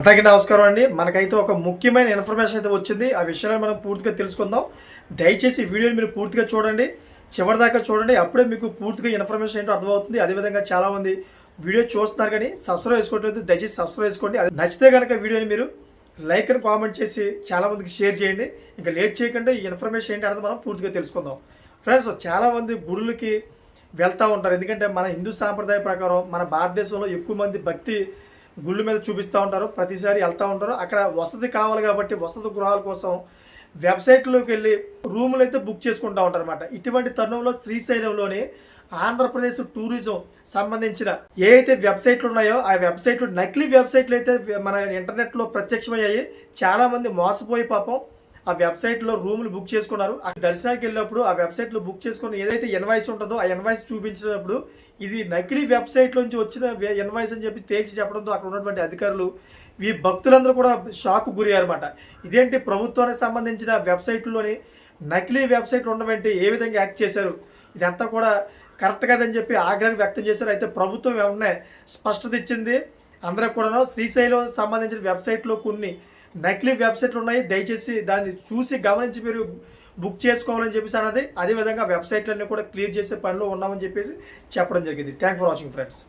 అందరికీ నమస్కారం అండి. మనకైతే ఒక ముఖ్యమైన ఇన్ఫర్మేషన్ అయితే వచ్చింది. ఆ విషయాన్ని మనం పూర్తిగా తెలుసుకుందాం. దయచేసి వీడియోని మీరు పూర్తిగా చూడండి. చివరిదాకా చూడండి. అప్పుడే మీకు పూర్తిగా ఇన్ఫర్మేషన్ ఏంటో అర్థమవుతుంది. అదేవిధంగా చాలామంది వీడియో చూస్తున్నారు కానీ సబ్స్క్రైబ్ చేసుకోవట్లేదు. దయచేసి సబ్స్క్రైబ్ చేసుకోండి. అది నచ్చితే కనుక వీడియోని మీరు లైక్ అని కామెంట్ చేసి చాలామందికి షేర్ చేయండి. ఇంకా లేట్ చేయకుండా ఈ ఇన్ఫర్మేషన్ ఏంటి అనేది మనం పూర్తిగా తెలుసుకుందాం. ఫ్రెండ్స్ చాలామంది గుడులకి వెళ్తూ ఉంటారు. ఎందుకంటే మన హిందూ సాంప్రదాయ ప్రకారం మన భారతదేశంలో ఎక్కువ మంది భక్తి గుళ్ళు మీద చూపిస్తూ ఉంటారు ప్రతిసారి వెళ్తూ ఉంటారు. అక్కడ వసతి కావాలి కాబట్టి వసతి గృహాల కోసం వెబ్సైట్లోకి వెళ్ళి రూములు అయితే బుక్ చేసుకుంటూ ఉంటారు అనమాట ఇటువంటి తరుణంలో శ్రీశైలంలోని ఆంధ్రప్రదేశ్ టూరిజం సంబంధించిన ఏ అయితే వెబ్సైట్లు ఉన్నాయో ఆ వెబ్సైట్లు నకిలీ వెబ్సైట్లు అయితే మన ఇంటర్నెట్లో ప్రత్యక్షమయ్యాయి. చాలామంది మోసపోయి పాపం ఆ వెబ్సైట్లో రూములు బుక్ చేసుకున్నారు. ఆ దర్శనానికి వెళ్ళినప్పుడు ఆ వెబ్సైట్లో బుక్ చేసుకుని ఏదైతే ఇన్వాయిస్ ఉంటుందో ఆ ఇన్వాయిస్ చూపించినప్పుడు ఇది నకిలీ వెబ్సైట్ నుంచి వచ్చిన ఇన్వాయిస్ అని చెప్పి తేల్చి చెప్పడంతో అక్కడ ఉన్నటువంటి అధికారులు ఈ భక్తులందరూ కూడా షాక్ గురయ్యారన్నమాట ఇదేంటి ప్రభుత్వానికి సంబంధించిన వెబ్సైట్లోని నకిలీ వెబ్సైట్ ఉండవేంటి ఏ విధంగా యాక్ట్ చేశారు? ఇదంతా కూడా కరెక్ట్ కాదని చెప్పి ఆగ్రహం వ్యక్తం చేశారు. అయితే ప్రభుత్వం ఏమన్నా స్పష్టత ఇచ్చింది? అందరికి కూడా శ్రీశైలం సంబంధించిన వెబ్సైట్లో కొన్ని నకిలీ వెబ్సైట్లు ఉన్నాయి. దయచేసి దాన్ని చూసి గమనించి మీరు బుక్ చేసుకోవాలని చెప్పేసి అన్నది. అదేవిధంగా వెబ్సైట్లన్నీ కూడా క్లియర్ చేసే పనిలో ఉన్నామని చెప్పేసి చెప్పడం జరిగింది. Thank for watching friends